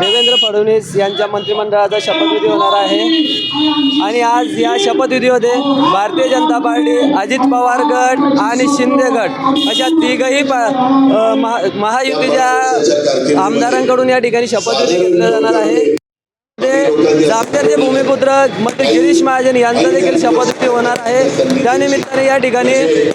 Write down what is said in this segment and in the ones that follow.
देवेंद्र फडणवीस यांच्या मंत्रिमंडळाचा शपथविधी होणार आहे. आणि आज या शपथविधीमध्ये भारतीय जनता पार्टी अजित पवार गट आणि शिंदे गट अशा तिघही प महा महायुतीच्या आमदारांकडून या ठिकाणी शपथविधी घेतला जाणार आहे. ते भूमिपुत्र मंत्री गिरीश महाजन यांचा देखील शपथविधी होणार आहे. त्यानिमित्ताने या ठिकाणी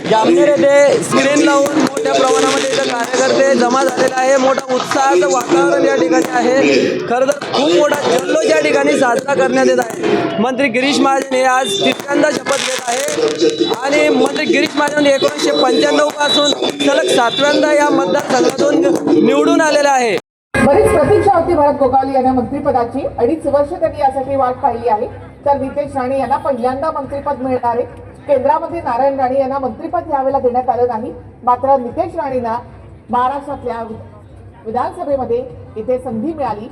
जामनेर येथे स्क्रीन लावून मोठ्या प्रमाणामध्ये इथं कार्यकर्ते जमा झालेला आहे. मोठा उत्साहाचं वातावरण या ठिकाणी आहे. खरं तर खूप मोठा जल्लोष या ठिकाणी साजरा करण्यात येत आहे. मंत्री गिरीश महाजन हे आज तिसऱ्यांदा शपथ घेत आहे. आणि मंत्री गिरीश महाजन एकोणीसशे पंच्याण्णवपासून सलग सातव्यांदा या मतदारसंघातून निवडून आलेला आहे. बरीच प्रतीक्षा होती भरत गोगावले यांना मंत्रिपदाची. अडीच वर्ष त्यांनी यासाठी वाट पाहिली आहे. तर नितेश राणे यांना पहिल्यांदा मंत्रिपद मिळणार आहे. केंद्रामध्ये नारायण राणे यांना मंत्रिपद यावेळेला देण्यात आलं नाही. मात्र नितेश राणेंना महाराष्ट्रातल्या विधानसभेमध्ये इथे संधी मिळाली.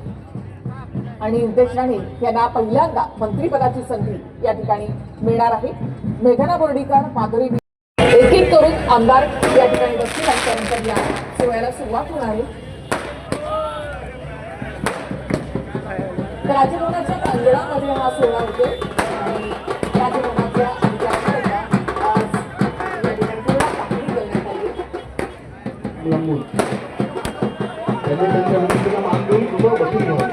आणि नितेश राणे यांना पहिल्यांदा मंत्रिपदाची संधी या ठिकाणी मिळणार आहे. मेघना बोर्डीकर माधुरी एक एक करून आमदार या ठिकाणी बसतील आणि त्यानंतर या सोहळ्याला सुरुवात होणार आहे. तर राजभवनाच्या प्रांगणामध्ये हा सोहळा होतो आणि आहे. लंबून त्यांनी त्यांच्या विनंतीला मान देऊन उभं बसून घ्यावं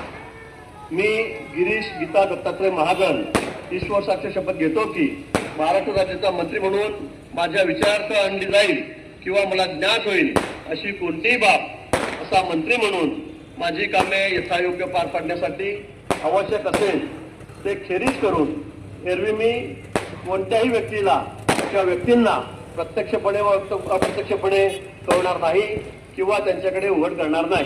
मी गिरीश गीता दत्तात्रय महाजन ईश्वर साक्ष शपथ घेतो की महाराष्ट्र राज्याचा मंत्री म्हणून माझ्या विचारार्थ आणली जाईल किंवा मला ज्ञात होईल अशी कोणतीही बाब असा मंत्री म्हणून माझी कामे यथायोग्य पार पाडण्यासाठी आवश्यक असेल ते खेरीज करून एरवी मी कोणत्याही व्यक्तीला किंवा व्यक्तींना प्रत्यक्षपणे व अप्रत्यक्षपणे कळवणार नाही किंवा त्यांच्याकडे उघड करणार नाही.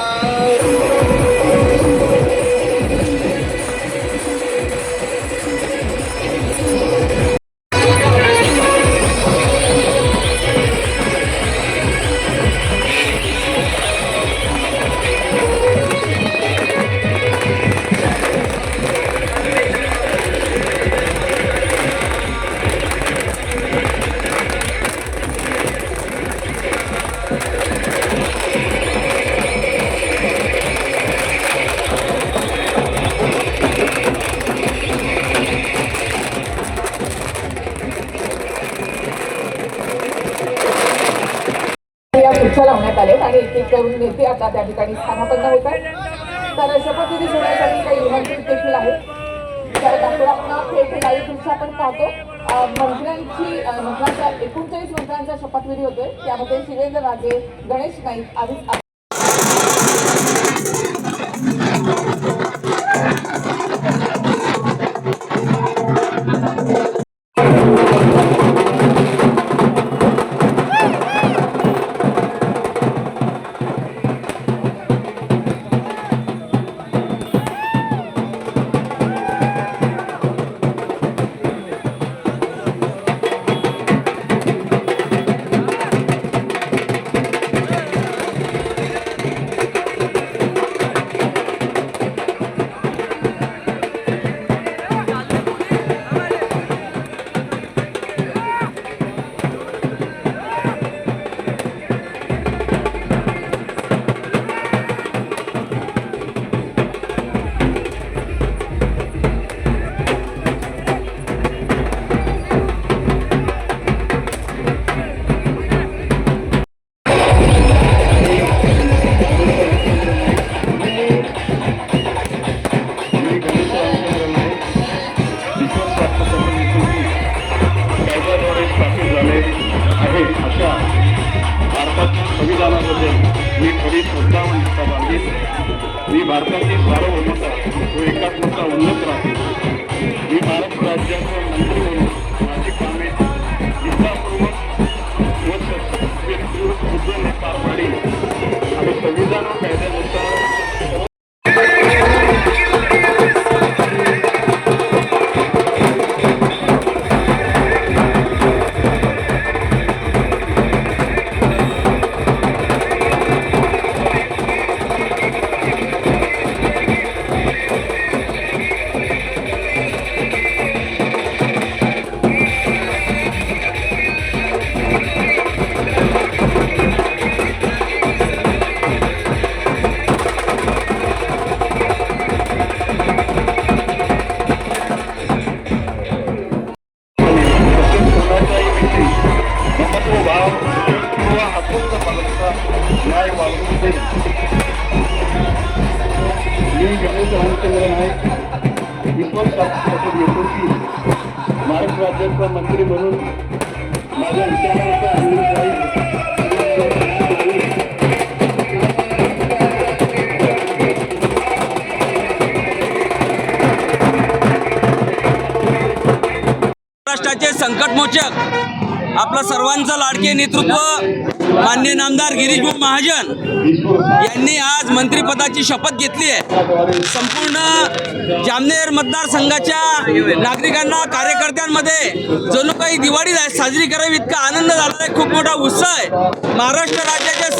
आहेत तर शपथविधी सोहळ्यासाठी काही विनंती देखील आहेत. तर डॉक्टर आपण थेट लाईव्ह दृश्य आपण पाहतो. मंत्र्यांची मंत्र्यांचा एकोणचाळीस मंत्र्यांचा शपथविधी होतोय. त्यामध्ये शिवेंद्र राजे गणेश नाईक आदी नाईक विश्वास की महाराष्ट्र राज्याचा मंत्री म्हणून माझ्या विचारांचा अनुरूप राहील महाराष्ट्राचे संकटमोचक आपलं सर्वांचं लाडके नेतृत्व मान्य नामदार गिरीशभाऊ महाजन यांनी आज मंत्रिपदाची शपथ घेतली आहे. संपूर्ण जामनेर मतदारसंघाच्या नागरिकांना कार्यकर्त्यांमध्ये जणू काही दिवाळी साजरी करावी इतका आनंद झाला आहे. खूप मोठा उत्साह आहे. महाराष्ट्र राज्याचे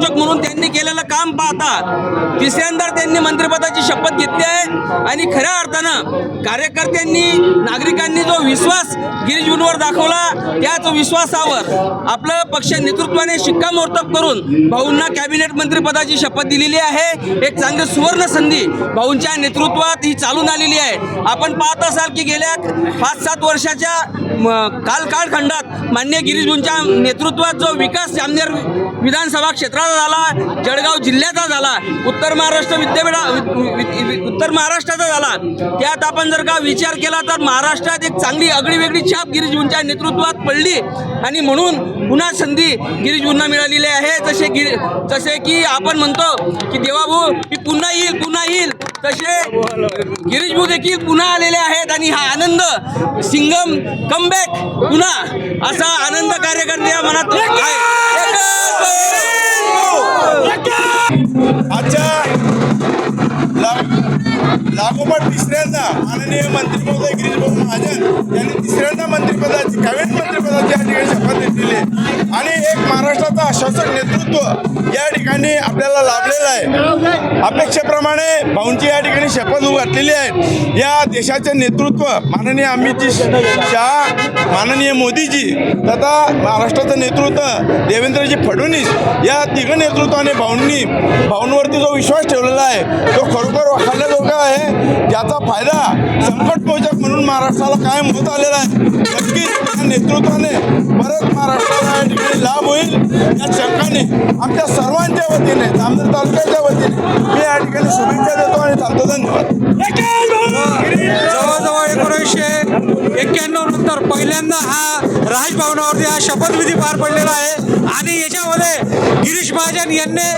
संकटमोचक म्हणून त्यांनी केलेलं काम पाहता तिसऱ्यांदा त्यांनी मंत्रिपदाची शपथ घेतली आहे. आणि खऱ्या अर्थानं कार्यकर्त्यांनी नागरिकांनी जो विश्वास गिरीजूंवर दाखवला त्याच विश्वासावर आपलं पक्ष नेतृत्वाने शिक्कामोर्तब करून भाऊंना कॅबिनेट मंत्रिपदाची शपथ दिलेली आहे. एक चांगली सुवर्ण संधी भाऊंच्या नेतृत्वात ही चालून आलेली आहे. आपण पाहत असाल की गेल्या पाच सात वर्षाच्या कालकाळखंडात काल कालखंडात मान्य गिरीजूंच्या नेतृत्वात जो विकास जामनेर विधानसभा क्षेत्राचा झाला जळगाव जिल्ह्याचा झाला उत्तर महाराष्ट्र विद्यापीठा उत्तर महाराष्ट्राचा झाला. त्यात आपण जर का विचार केला तर महाराष्ट्रात एक चांगली आगळी वेगळी छाप गिरीजूंच्या नेतृत्वात पडली. आणि म्हणून पुन्हा संधी गिरीजूंना मिळालेली आहे. जसे गिरी जसे की आपण म्हणतो की देवाभाऊ की पुन्हा येईल पुन्हा येईल. तसे गिरीशभू देखील पुन्हा आलेले आहेत आणि हा आनंद सिंगम कमबॅक पुन्हा असा आनंद कार्यकर्त्या मनात आहे. लागोपाठ तिसऱ्यांदा माननीय मंत्री महोदय गिरीशभाऊ महाजन यांनी तिसऱ्यांदा मंत्रिपदाची कॅबिनेट मंत्रिपदाची या ठिकाणी शपथ घेतलेली आहे. आणि एक महाराष्ट्राचा शासक नेतृत्व या ठिकाणी आपल्याला लाभलेलं आहे. अपेक्षेप्रमाणे भाऊंची या ठिकाणी शपथ घातलेली आहे. या देशाचे नेतृत्व माननीय अमितजी शहा माननीय मोदीजी तथा महाराष्ट्राचं नेतृत्व देवेंद्रजी फडणवीस या तिघ नेतृत्वाने भाऊंनी भाऊंवरती जो विश्वास ठेवलेला आहे तो खरोखर वाखाणण्याजोगा आहे. ज्याचा फायदा संकटमोचक म्हणून महाराष्ट्राला कायम होत आलेला आहे. नक्कीच या नेतृत्वाने परत महाराष्ट्राला या ठिकाणी लाभ होईल. या शंकाने आमच्या सर्वांच्या वतीने जामनेर तालुक्याच्या वतीने मी या ठिकाणी शुभेच्छा देतो आणि थांबतो धन्यवाद. जवळजवळ एकोणीसशे एक्क्याण्णव नंतर पहिल्यांदा हा राजभवनावरती हा शपथविधी पार पडलेला आहे. आणि याच्यामध्ये गिरीश महाजन यांनी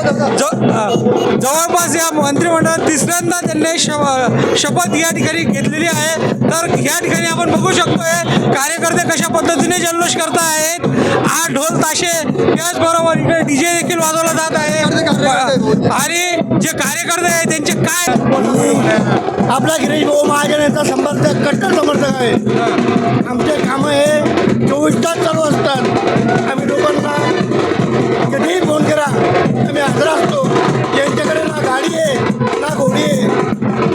जवळपास या मंत्रिमंडळात तिसऱ्यांदा त्यांनी श- शपथ या ठिकाणी घेतलेली आहे. तर या ठिकाणी आपण बघू शकतोय कार्यकर्ते कशा पद्धतीने जल्लोष करता आहेत हा ढोल ताशे त्याचबरोबर इकडे डीजे देखील वाजवला जात आहे. आणि जे कार्यकर्ते आहेत त्यांचे काय आपला गिरीश भाऊ महाजन याचा समर्थक कट्टर समर्थक आहे. आमचे कामं हे चोवीस तास चालू असतात. आम्ही लोकांना कधीही फोन करा. आम्ही हजर असतो. यांच्याकडे ना गाडी आहे ना घोडी आहे.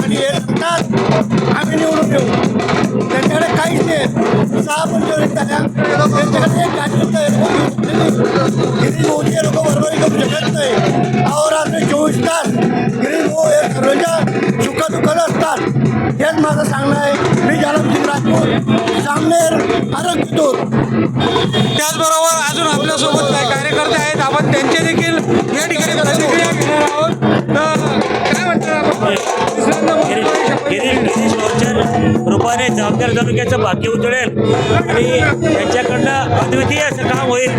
आणि हे सांगतात आम्ही निवडून येऊ त्यांच्याकडे काहीच नाही सहा पंचवीस झाल्या त्यांच्याकडे एक गाडी आहे. लोक बरोबरी करू शकत नाही. अहो रात्री चोवीस तास गिरीज भाऊ हो, हे सर्वांच्या सुखदुःखात असतात. हेच माझं सांगणं आहे. मी जालमसिंग राजपूत सामनेर आरोग्य दूत त्याचबरोबर अजून आपल्यासोबत काही कार्यकर्ते आहेत. आपण त्यांचे देखील या ठिकाणी प्रतिक्रिया घेणार आहोत. तर काय म्हणतात आपण? मुख्यमंत्री शपथ रूपाने जबाबदार तालुक्याचं भाग्य उजळेल. आणि त्यांच्याकडनं अद्वितीय असं काम होईल.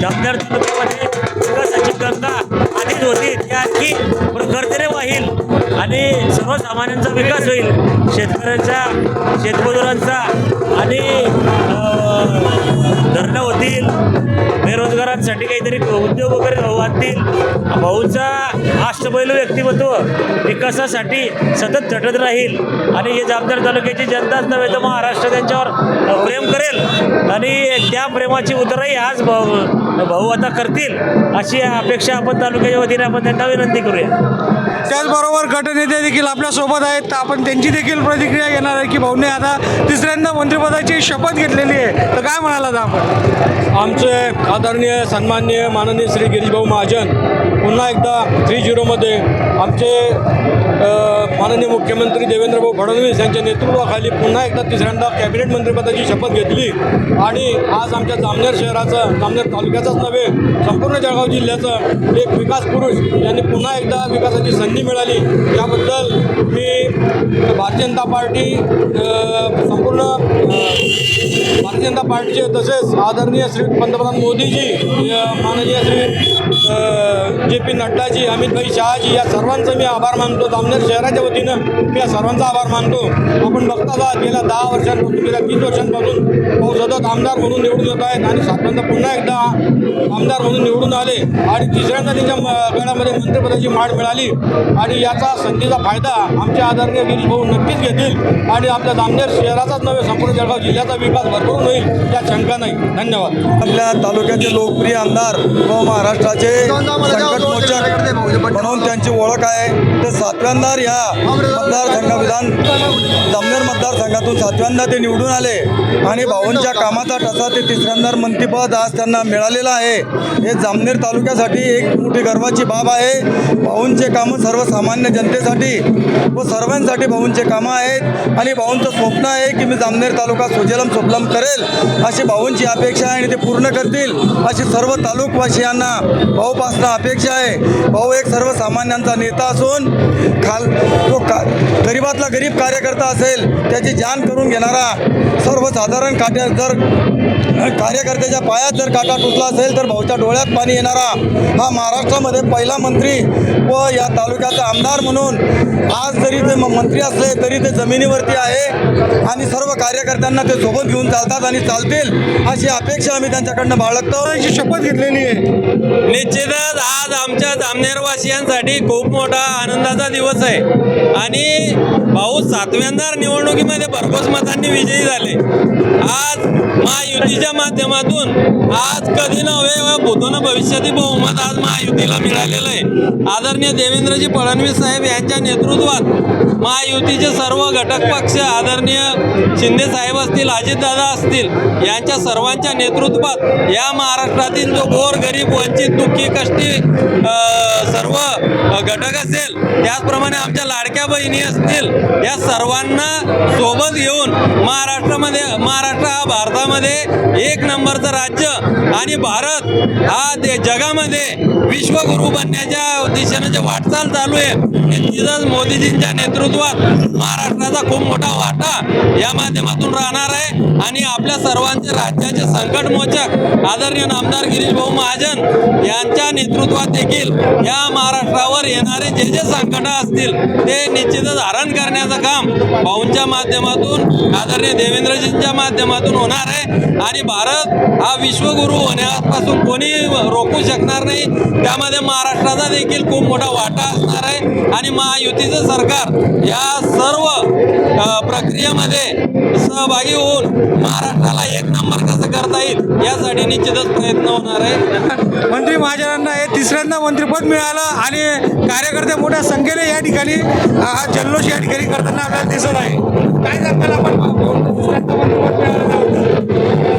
जबाबदार तालुक्यामध्ये विकासाची गंगा प्रगतीच होती. ती आणखी प्रखरतेने वाहील आणि सर्वसामान्यांचा विकास होईल. शेतकऱ्यांचा शेतमजुरांचा आणि धरणं होतील. बेरोजगारांसाठी काहीतरी उद्योग वगैरे वाढतील. भाऊचा अष्टपैलू व्यक्तिमत्व विकासासाठी सतत झटत राहील. आणि हे जामदार तालुक्याची जनताच नव्हे तर महाराष्ट्र त्यांच्यावर प्रेम करेल. आणि त्या प्रेमाची उतरही आज भाऊ भाऊ आता करतील. अशी अपेक्षा आपण तालुक्याच्या वतीने आपण त्यांना विनंती करूया. त्याचबरोबर गटनेते देखील आपल्यासोबत आहेत. तर आपण त्यांची देखील प्रतिक्रिया घेणार आहे की भाऊने आता तिसऱ्यांदा मंत्रिपदाची शपथ घेतलेली आहे. तर काय म्हणाला आपण? आमचे आदरणीय सन्माननीय माननीय श्री गिरीशभाऊ महाजन पुन्हा एकदा थ्री झिरोमध्ये आमचे माननीय मुख्यमंत्री देवेंद्रभाऊ फडणवीस यांच्या नेतृत्वाखाली पुन्हा एकदा तिसऱ्यांदा कॅबिनेट मंत्रिपदाची शपथ घेतली. आणि आज आमच्या जामनेर शहराचं जामनेर तालुक्याचाच नव्हे संपूर्ण जळगाव जिल्ह्याचं एक विकास पुरुष यांनी पुन्हा एकदा विकासाची संधी मिळाली. याबद्दल मी भारतीय जनता पार्टी संपूर्ण भारतीय जनता पार्टीचे तसेच आदरणीय श्री पंतप्रधान मोदीजी माननीय श्री जे पी नड्डाजी अमितभाई शहाजी या सर्वांचं मी आभार मानतो. जामनेर शहराच्या वतीनं मी या सर्वांचा आभार मानतो. आपण बघता आहात गेल्या दहा वर्षांपासून गेल्या वीस वर्षांपासून भाऊ सतत आमदार म्हणून निवडून येत आहेत आणि सातव्यांदा पुन्हा एकदा आमदार म्हणून निवडून आले आणि तिसऱ्यांदा त्यांच्या गळ्यामध्ये मंत्रिपदाची माळ मिळाली आणि याचा संधीचा फायदा आमचे आदरणीय गिरीश भाऊ नक्कीच घेतील आणि आपल्या जामनेर शहराचाच नव्हे संपूर्ण जळगाव जिल्ह्याचा विकास भरपूर होईल या शंका नाही. धन्यवाद. आपल्या तालुक्याचे लोकप्रिय आमदार व महाराष्ट्राचे संकटमोचक म्हणून त्यांची ओळख आहे. तर सातव्यांदा या मतदारसंघ विधान जामनेर मतदार मतदारसंघातून सातव्यांदा ते निवडून आले आणि भाऊंच्या कामाचा ठसा ते तिसऱ्यांदा मंत्रीपद आज त्यांना मिळालेलं आहे. हे जामनेर तालुक्यासाठी एक मोठी गर्वाची बाब आहे. भाऊंचे कामं सर्वसामान्य जनतेसाठी व सर्वांसाठी भाऊंचे कामं आहेत. आणि भाऊंचं स्वप्न आहे की मी जामनेर तालुका सुजलम सुफलम करेल अशी भाऊंची अपेक्षा आहे आणि ते पूर्ण करतील अशी सर्व तालुकवासियांना भाऊपासनं अपेक्षा आहे. भाऊ एक सर्वसामान्यांचा नेता असून खाल तो का गरीबातला गरीब कार्यकर्ता असेल त्याची जाण करून घेणारा सर्वसाधारण काट्या जर कार्यकर्त्याच्या पायात जर काटा टुटला असेल तर भाऊच्या डोळ्यात पाणी येणारा हा महाराष्ट्रामध्ये पहिला मंत्री व या तालुक्याचा आमदार म्हणून आज जरी ते म- मंत्री असले तरी ते जमिनीवरती आहे आणि सर्व कार्यकर्त्यांना ते सोबत घेऊन चालतात आणि चालतील अशी अपेक्षा आम्ही त्यांच्याकडनं बाळगतो. शपथ घेतलेली आहे. निश्चितच आज आमच्या जामनेरवासियांसाठी खूप मोठा आनंदाचा दिवस आहे. आणि भाऊ सातव्यांदा निवडणुकीमध्ये भरघोस मतांनी विजयी झाले. आज महायुतीच्या माध्यमातून आज कधी नव्हे व भूतोन भविष्यातील बहुमत आज महायुतीला मिळालेलं आहे. आदरणीय देवेंद्रजी फडणवीस साहेब यांच्या नेतृत्वात महायुतीचे सर्व घटक पक्ष आदरणीय शिंदे साहेब असतील अजितदादा असतील यांच्या सर्वांच्या नेतृत्वात या महाराष्ट्रातील जो गोर गरीब वंचित दुःखी कष्टी सर्व घटक असेल त्याचप्रमाणे आमच्या लाडक्या बहिणी असतील या सर्वांना सोबत घेऊन महाराष्ट्रामध्ये महाराष्ट्र हा भारतामध्ये एक नंबरचं राज्य आणि भारत हा दे जगामध्ये विश्वगुरू बनण्याच्या दिशेनं जे वाटचाल चालू आहे तिथंच मोदीजींच्या नेतृत्व नेतृत्वात महाराष्ट्राचा खूप मोठा वाटा या माध्यमातून राहणार आहे. आणि आपल्या सर्वांचे राज्याचे संकटमोचक आदरणीय नामदार गिरीश भाऊ महाजन यांच्या नेतृत्वात देखील या महाराष्ट्रावर येणारे जे जे संकट असतील ते निश्चितच हरण करण्याचं काम भाऊंच्या माध्यमातून आदरणीय देवेंद्रजींच्या माध्यमातून होणार आहे. आणि भारत हा विश्वगुरू होण्यापासून कोणी रोखू शकणार नाही त्यामध्ये महाराष्ट्राचा देखील खूप मोठा वाटा असणार आहे. आणि महायुतीचं सरकार या सर्व प्रक्रियेमध्ये सहभागी होऊन महाराष्ट्राला एक नंबर कसं करता येईल यासाठी निश्चितच प्रयत्न होणार आहे. मंत्री महाजनांना हे तिसऱ्यांदा मंत्रिपद मिळालं आणि कार्यकर्ते मोठ्या संख्येने या ठिकाणी हा जल्लोष या ठिकाणी करताना आपल्याला दिसत आहे. काय सांगाल आपण?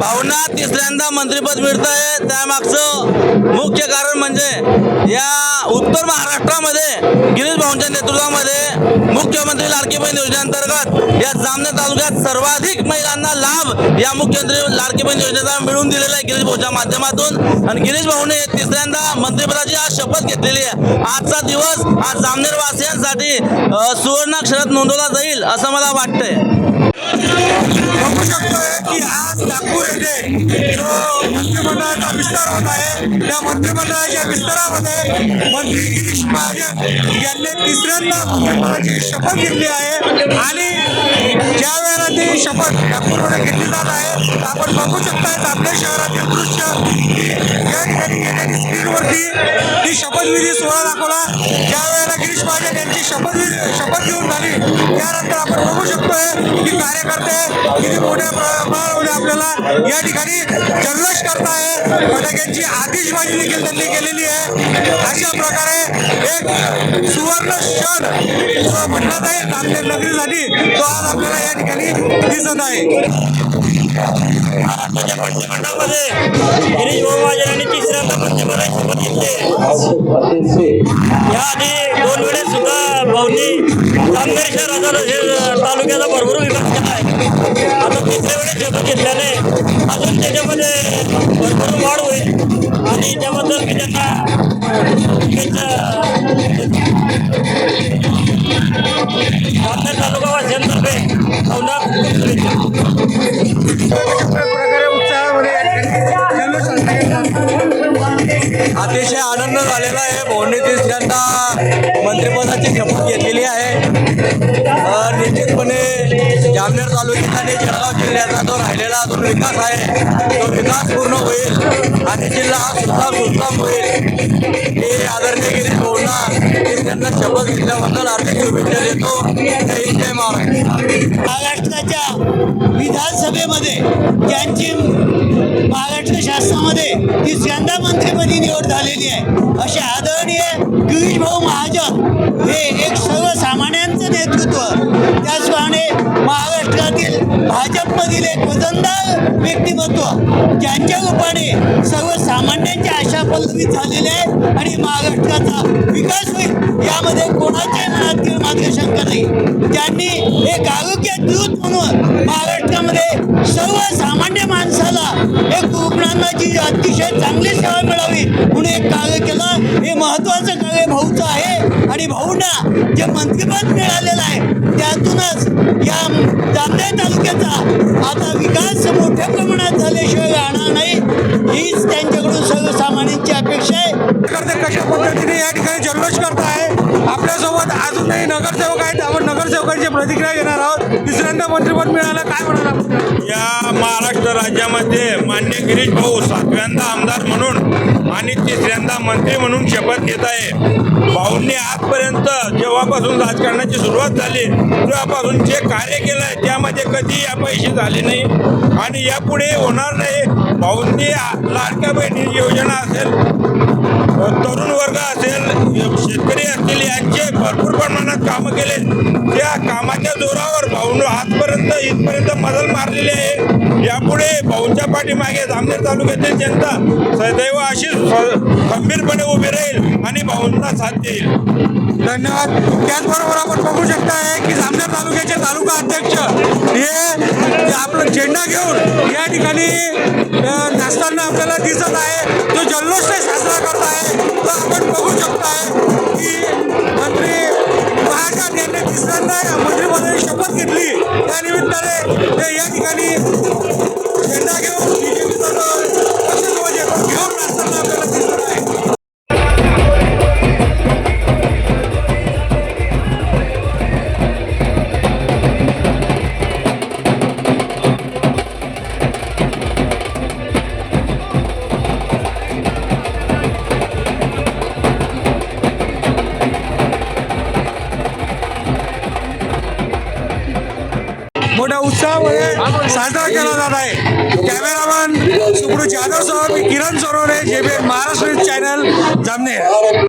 भावना तिसऱ्यांदा मंत्रिपद मिळत आहे त्यामागचं मुख्य कारण म्हणजे या उत्तर महाराष्ट्रामध्ये गिरीश भाऊंच्या नेतृत्वामध्ये मुख्यमंत्री लाडकी बहीण योजनेअंतर्गत या जामनेर तालुक्यात सर्वाधिक महिलांना लाभ या मुख्यमंत्री लाडकी बहीण योजनेचा मिळून दिलेला आहे गिरीश भाऊच्या माध्यमातून. आणि गिरीश भाऊने तिसऱ्यांदा मंत्रिपदाची आज शपथ घेतलेली आहे. आजचा दिवस आज जामनेरवासियांसाठी सुवर्णाक्षरात नोंदवला जाईल असं मला वाटतंय. बघू शकतोय की आज नागपूर येथे जो मंत्रिमंडळाचा विस्तार होत आहे त्या मंत्रिमंडळाच्या विस्तारामध्ये मंत्री गिरीश महाजन यांनी तिसऱ्यांदा मंत्रिपदाची शपथ घेतली आहे आणि ज्या वेळेला ती शपथ नागपूरमध्ये घेतली जात आहे आपण बघू शकता आपल्या शहरातील दृश्य या ठिकाणी गेलेली स्क्रीनवरती ती शपथविधी सोहळा दाखवला ज्या वेळेला गिरीश महाजन यांची शपथविधी शपथ घेऊन झाली. त्यानंतर आपण बघू शकतोय की कार्यकर्ते किती मोठ्या प्रमाणामध्ये आपल्याला. या ठिकाणी जल्लोष करताय. फटाक्यांची आतिषबाजी देखील त्यांनी केलेली आहे. अशा प्रकारे एक सुवर्ण क्षण जो म्हणला जाईल नांदेड नगरीसाठी तो आज आपल्याला या ठिकाणी दिसत आहे. मंत्रिमंडळामध्ये गिरीश भाऊ महाजन यांनी तिसऱ्यांदा मंत्रिपदाची शपथ घेतली याआधी दोन वेळेस सुद्धा भाऊनी जामनेर शहराचा तालुक्याचा भरपूर विकास केला आहे आता तिसऱ्या वेळेस शपथ घेतल्याने अजून त्याच्यामध्ये भरपूर वाढ होईल आणि त्याबद्दल मी त्यांना तालुका वासियांतर्फे प्रकारे उत्साहामध्ये अतिशय आनंद झालेला आहे. भाऊंनी तिसऱ्यांदा मंत्रिपदाची शपथ घेतलेली आहे. निश्चितपणे जामनेर तालुक्यात आणि जळगाव जिल्ह्याचा जो राहिलेला जो विकास आहे तो विकास पूर्ण होईल आणि जिल्हा हा सुद्धा उत्तम होईल. हे आदरणीय गिरीश बोलणार त्यांना शपथ घेतल्याबद्दल हार्दिक शुभेच्छा देतो. जय जय महाराष्ट्राच्या विधानसभेमध्ये त्यांची महाराष्ट्र शासनामध्ये तिसऱ्यांदा मंत्रिपदी निवड झालेली आहे असे आदरणीय गिरीश भाऊ महाजन हे एक सर्वसामान्यांचं नेतृत्व त्याचप्रमाणे महाराष्ट्रातील भाजपमधील एक वजनदार व्यक्तिमत्व ज्यांच्या रूपाने सर्वसामान्य आशा झालेले आहे आणि महाराष्ट्राचा विकास होईल यामध्ये कोणाच्याही मनात किंवा मात्र शंका नाही. त्यांनी एक आरोग्य दूत म्हणून महाराष्ट्रामध्ये सर्वसामान्य माणसाला एक रुग्णांची अतिशय चांगली सेवा मिळावी म्हणून एक कार्य केलं. हे महत्वाचं कार्य भाऊचं आहे आणि भाऊंना जे मंत्रिपद मिळालेलं आहे त्यातूनच या जामनेर तालुक्याचा आता विकास मोठ्या प्रमाणात झाल्याशिवाय राहणार नाही. हीच त्यांच्याकडून सर्वसामान्यांची अपेक्षा आहे कशा पद्धतीने या ठिकाणी जल्लोष करत आहे आपल्यासोबत अजूनही नगरसेवक आहेत. आपण नगरसेवकांची प्रतिक्रिया घेणार आहोत. तिसऱ्यांदा मंत्रिपद मिळालं काय म्हणाल या महाराष्ट्र राज्यामध्ये मान्य गिरीश भाऊ सातव्यांदा आमदार म्हणून आणि तिसऱ्यांदा मंत्री म्हणून शपथ घेत आहे. भाऊंनी आजपर्यंत जेव्हापासून राजकारणाची सुरुवात झाली तेव्हापासून जे कार्य केलं आहे त्यामध्ये कधी अपयशी झाले नाही. आणि यापुढे होणार नाही. भाऊंनी लाडक्या बहिणी योजना असेल तरुण वर्ग असेल शेतकरी असतील यांचे भरपूर प्रमाणात कामं केले. त्या कामाच्या जोरावर भाऊन आजपर्यंत इथपर्यंत मजल मारलेली आहे. यापुढे भाऊंच्या पाठीमागे जामनेर तालुक्यातील जनता सदैव अशी खंबीरपणे उभी राहील आणि भाऊंना साथ देईल. धन्यवाद. त्याचबरोबर आपण बघू शकताय की जामनेर तालुक्याचे तालुका अध्यक्ष हे आपलं झेंडा घेऊन या ठिकाणी नाचताना आपल्याला दिसत आहे. तो जल्लोष साजरा करत आहे तो आपण बघू शकताय की मंत्री महाराज यांनी तिसऱ्यांदा मंत्रिपदाची शपथ घेतली. त्यानिमित्ताने ते या ठिकाणी झेंडा घेऊन उत्साहामध्ये साजरा केला जात आहे. कॅमेरामन सुब्रू जाधव सह मी किरण सोनवणे जे बी महाराष्ट्र चॅनल जामनेर.